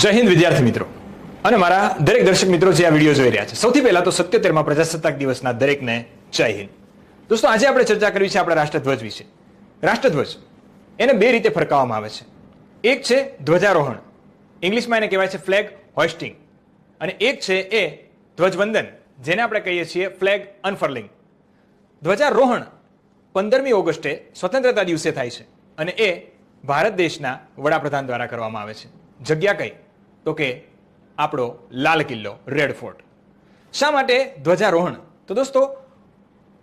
જય હિન્દ, વિદ્યાર્થી મિત્રો. અને મારા દરેક દર્શક મિત્રો જે આ વીડિયો જોઈ રહ્યા છે, સૌથી પહેલા તો સત્યોતેરમાં પ્રજાસત્તાક દિવસના દરેકને જય હિન્દ. દોસ્તો, આજે આપણે ચર્ચા કરવી છે આપણા રાષ્ટ્રધ્વજ વિશે. રાષ્ટ્રધ્વજ એને બે રીતે ફરકાવવામાં આવે છે. એક છે ધ્વજારોહણ. ઇંગ્લિશમાં એને કહેવાય છે ફ્લેગ હોસ્ટિંગ અને એક છે એ ધ્વજવંદન, જેને આપણે કહીએ છીએ ફ્લેગ અનફર્લિંગ. ધ્વજારોહણ પંદરમી ઓગસ્ટે સ્વતંત્રતા દિવસે થાય છે અને એ ભારત દેશના વડાપ્રધાન દ્વારા કરવામાં આવે છે. જગ્યા કઈ? તો કે આપણો લાલ કિલ્લો રેડ ફોર્ટ શા માટે? ધ્વજારોહણ. તો દોસ્તો,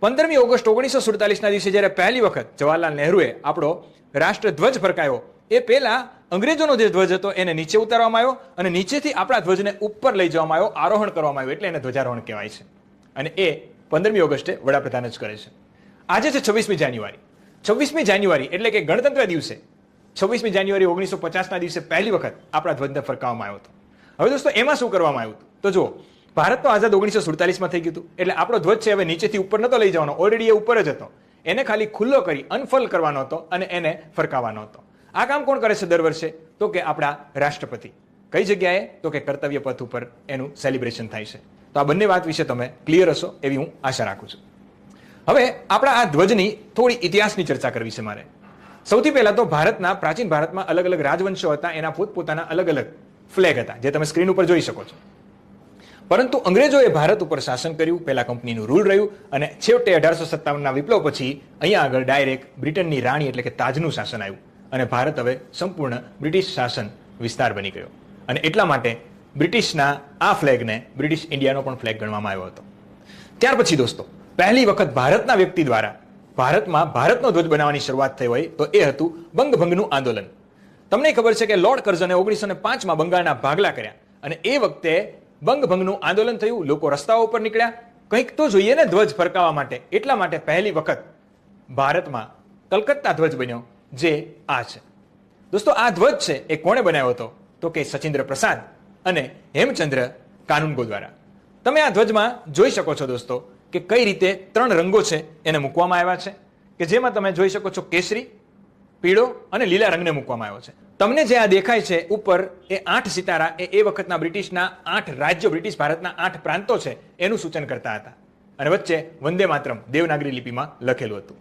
પંદરમી ઓગસ્ટ ઓગણીસો સુડતાલીસના દિવસે જ્યારે પહેલી વખત જવાહરલાલ નહેરુએ આપણો રાષ્ટ્રધ્વજ ફરકાયો, એ પહેલા અંગ્રેજોનો જે ધ્વજ હતો એને નીચે ઉતારવામાં આવ્યો અને નીચેથી આપણા ધ્વજને ઉપર લઈ જવામાં આવ્યો, આરોહણ કરવામાં આવ્યું એટલે એને ધ્વજારોહણ કહેવાય છે. અને એ પંદરમી ઓગસ્ટે વડાપ્રધાન જ કરે છે. આજે છે છવ્વીસમી જાન્યુઆરી. છવ્વીસમી જાન્યુઆરી એટલે કે ગણતંત્ર દિવસે છવ્વીસમી જાન્યુઆરી ઓગણીસો પચાસના દિવસે પહેલી વખત આપણા ધ્વજને ફરકાવવામાં આવ્યો હતો. હવે દોસ્તો, એમાં શું કરવામાં આવ્યું હતું? તો જુઓ ભારત તો આઝાદ ઓગણીસો સુડતાલીસમાં થઈ ગયું હતું. એટલે આપણો ધ્વજ છે, હવે નીચેથી ઉપર નહોતો લઈ જવાનો ઓલરેડી એ ઉપર જ હતો. એને ખાલી ખુલ્લો કરી અનફલ કરવાનો હતો અને એને ફરકાવવાનો હતો. આ કામ કોણ કરે છે દર વર્ષે? તો કે આપણા રાષ્ટ્રપતિ. કઈ જગ્યાએ? તો કે કર્તવ્ય પથ ઉપર એનું સેલિબ્રેશન થાય છે. તો આ બંને વાત વિશે તમે ક્લિયર હશો એવી હું આશા રાખું છું. હવે આપણા આ ધ્વજની થોડી ઇતિહાસની ચર્ચા કરવી છે મારે. સૌથી પહેલા તો ભારતના પ્રાચીન ભારતમાં અલગ અલગ રાજવંશો હતા. એના પોતપોતાના અલગ અલગ ફ્લેગ હતા, જે તમે સ્ક્રીન ઉપર જોઈ શકો છો. પરંતુ અંગ્રેજોએ ભારત ઉપર શાસન કર્યું, પહેલા કંપનીનું રૂલ રહ્યું અને છેવટે અઢારસો સત્તાવનના વિપ્લવ પછી અહીંયા આગળ ડાયરેક્ટ બ્રિટનની રાણી એટલે કે તાજનું શાસન આવ્યું અને ભારત હવે સંપૂર્ણ બ્રિટિશ શાસન વિસ્તાર બની ગયો. અને એટલા માટે બ્રિટિશના આ ફ્લેગને બ્રિટિશ ઇન્ડિયાનો પણ ફ્લેગ ગણવામાં આવ્યો હતો. ત્યાર પછી દોસ્તો, પહેલી વખત ભારતના વ્યક્તિ દ્વારા ભારતમાં ભારતનો ધ્વજ બનાવવાની શરૂઆત થઈ હોય તો એ હતું બંગભંગનું આંદોલન. તમને ખબર છે કે લોર્ડ કર્ઝને ઓગણીસો ને પાંચમાં બંગાળના ભાગલા કર્યા અને એ વખતે બંગભંગનું આંદોલન થયું, લોકો રસ્તાઓ ઉપર નીકળ્યા. કંઈક તો જોઈએ ને ધ્વજ ફરકાવવા માટે. એટલા માટે પહેલી વખત ભારતમાં કલકત્તા ધ્વજ બન્યો, જે આ છે. દોસ્તો, આ ધ્વજ છે એ કોણે બનાવ્યો હતો? તો કે સચિન્દ્ર પ્રસાદ અને હેમચંદ્ર કાનુનગો દ્વારા. તમે આ ધ્વજમાં જોઈ શકો છો દોસ્તો કે કઈ રીતે ત્રણ રંગો છે એને મૂકવામાં આવ્યા છે, કે જેમાં તમે જોઈ શકો છો કેસરી, પીળો અને લીલા રંગને મૂકવામાં આવ્યો છે. તમને જે આ દેખાય છે ઉપર એ આઠ સિતારા, એ એ વખતના બ્રિટિશના આઠ રાજ્યો, બ્રિટિશ ભારતના આઠ પ્રાંતો છે, એનું સૂચન કરતા હતા. અને વચ્ચે વંદે માતરમ દેવનાગરી લિપિમાં લખેલું હતું.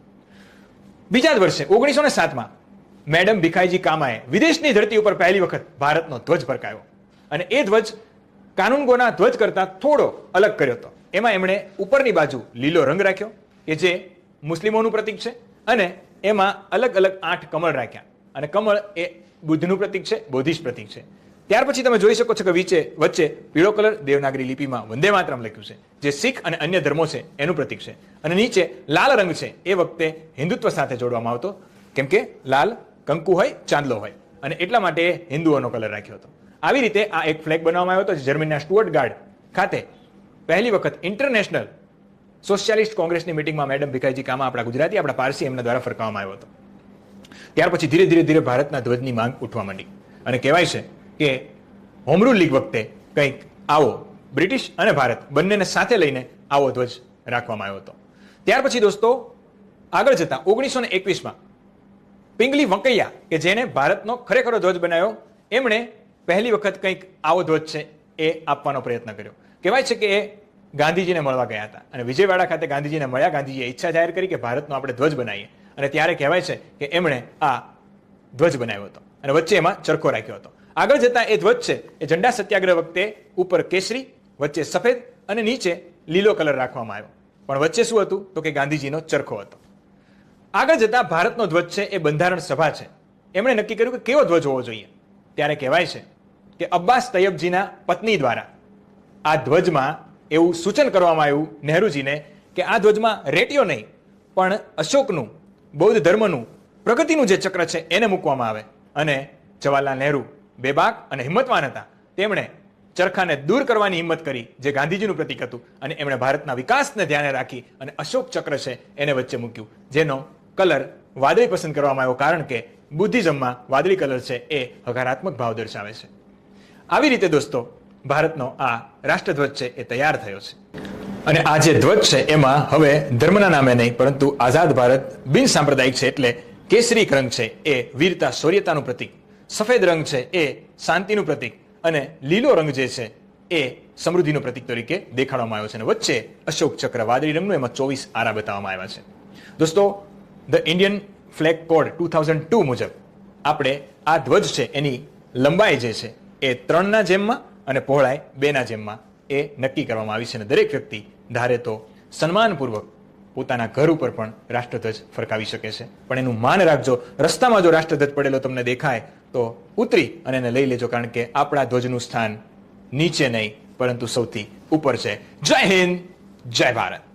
બીજા જ વર્ષે, ઓગણીસો ને સાતમાં, મેડમ ભીખાઈજી કામાએ વિદેશની ધરતી ઉપર પહેલી વખત ભારતનો ધ્વજ ફરકાયો અને એ ધ્વજ કાનૂનગોના ધ્વજ કરતા થોડો અલગ કર્યો હતો. એમાં એમણે ઉપરની બાજુ લીલો રંગ રાખ્યો, કે જે મુસ્લિમોનું પ્રતીક છે, અને એમાં અલગ અલગ આઠ કમળ રાખ્યા. અને કમળ એ બુદ્ધનું પ્રતીક છે બોધિશ પ્રતીક છે. ત્યાર પછી તમે જોઈ શકો છો કે વિચે, વચ્ચે પીળો કલર દેવનાગરી લિપિમાં વંદે માતરમ લખ્યું છે, જે શીખ અને અન્ય ધર્મો છે, એનું પ્રતીક છે. અને નીચે લાલ રંગ છે, એ વખતે હિન્દુત્વ સાથે જોડવામાં આવતો, કેમ કે લાલ કંકુ હોય, ચાંદલો હોય. અને એટલા માટે હિન્દુઓનો કલર રાખ્યો હતો. આવી રીતે આ એક ફ્લેગ બનાવવામાં આવ્યો હતો જર્મનીના સ્ટુઅર્ટ ગાર્ડ ખાતે પહેલી વખત ઇન્ટરનેશનલ સોશિયાલિસ્ટ કોંગ્રેસની મિટિંગમાં મેડમ ભીખાઈજી કામા આપણા ગુજરાતી, આપણા પારસી એમના દ્વારા ફરકાવવામાં આવ્યો હતો. ત્યાર પછી ધીરે ધીરે ધીરે ભારતના ધ્વજની માંગ ઉઠવા માંડી. અને કહેવાય છે કે હોમરૂલ લીગ વખતે કંઈક આવો બ્રિટિશ અને ભારત બંનેને સાથે લઈને આવો ધ્વજ રાખવામાં આવ્યો હતો. ત્યાર પછી દોસ્તો, આગળ જતા ઓગણીસો ને એકવીસમાં પિંગલી વંકૈયા, કે જેને ભારતનો ખરેખરો ધ્વજ બનાવ્યો, એમણે પહેલી વખત કંઈક આવો ધ્વજ છે એ આપવાનો પ્રયત્ન કર્યો. કહેવાય છે કે એ ગાંધીજીને મળવા ગયા હતા. અને વિજયવાડા ખાતે ગાંધીજીને મળ્યા. ગાંધીજીએ ઈચ્છા જાહેર કરી કે ભારતનો આપણે ધ્વજ બનાવીએ. અને ત્યારે કહેવાય છે કે એમણે આ ધ્વજ બનાવ્યો હતો. અને વચ્ચે એમાં ચરખો રાખ્યો હતો. આગળ જતા એ ધ્વજ છે એ ઝંડા સત્યાગ્રહ વખતે ઉપર કેસરી, વચ્ચે સફેદ અને નીચે લીલો કલર રાખવામાં આવ્યો. પણ વચ્ચે શું હતું? તો કે ગાંધીજીનો ચરખો હતો. આગળ જતા ભારતનો ધ્વજ છે એ બંધારણ સભા છે. એમણે નક્કી કર્યું કે કેવો ધ્વજ હોવો જોઈએ? ત્યારે કહેવાય છે કે અબ્બાસ તૈયબજીના પત્ની દ્વારા આ ધ્વજમાં એવું સૂચન કરવામાં આવ્યું નહેરુજીને કે આ ધ્વજમાં રેટિયો નહીં, પણ અશોકનું, બૌદ્ધ ધર્મનું, પ્રગતિનું જે ચક્ર છે એને મૂકવામાં આવે. અને જવાહરલાલ નહેરુ બેબાક અને હિંમતવાન હતા. તેમણે ચરખાને દૂર કરવાની હિંમત કરી, જે ગાંધીજીનું પ્રતીક હતું. અને એમણે ભારતના વિકાસને ધ્યાને રાખી અને અશોક ચક્ર છે એને વચ્ચે મૂક્યું. જેનો કલર વાદળી પસંદ કરવામાં આવ્યો, કારણ કે બુદ્ધિઝમમાં વાદળી કલર છે એ હકારાત્મક ભાવ દર્શાવે છે. આવી રીતે દોસ્તો ભારતનો આ રાષ્ટ્રધ્વજ છે એ તૈયાર થયો છે. અને આ જે ધ્વજ છે એમાં હવે ધર્મના નામે નહીં, પરંતુ આઝાદ ભારત બિન સાંપ્રદાયિક છે એટલે કેસરી રંગ છે એ વીરતા, શૌર્યતાનું પ્રતીક. સફેદ રંગ છે એ શાંતિનું પ્રતીક. અને લીલો રંગ જે છે એ સમૃદ્ધિનું પ્રતીક તરીકે દેખાડવામાં આવ્યો છે. અને વચ્ચે અશોક ચક્ર વાદળી રંગનું એમાં ચોવીસ આરા બતાવવામાં આવ્યા છે. દોસ્તો, the Indian flag code two thousand two મુજબ આપણે આ ધ્વજ છે એની લંબાઈ જે છે એ ત્રણના જેમમાં અને પહોળાઈ બેના જેમમાં એ નક્કી કરવામાં આવી છે અને દરેક વ્યક્તિ ધારે તો સન્માનપૂર્વક પોતાના ઘર ઉપર પણ રાષ્ટ્રધ્વજ ફરકાવી શકે છે. પણ એનું માન રાખજો. રસ્તામાં જો રાષ્ટ્રધ્વજ પડેલો તમને દેખાય, તો ઉતરી અને એને લઈ લેજો. કારણ કે આપણા ધ્વજનું સ્થાન નીચે નહીં, પરંતુ સૌથી ઉપર છે. જય હિન્દ, જય ભારત.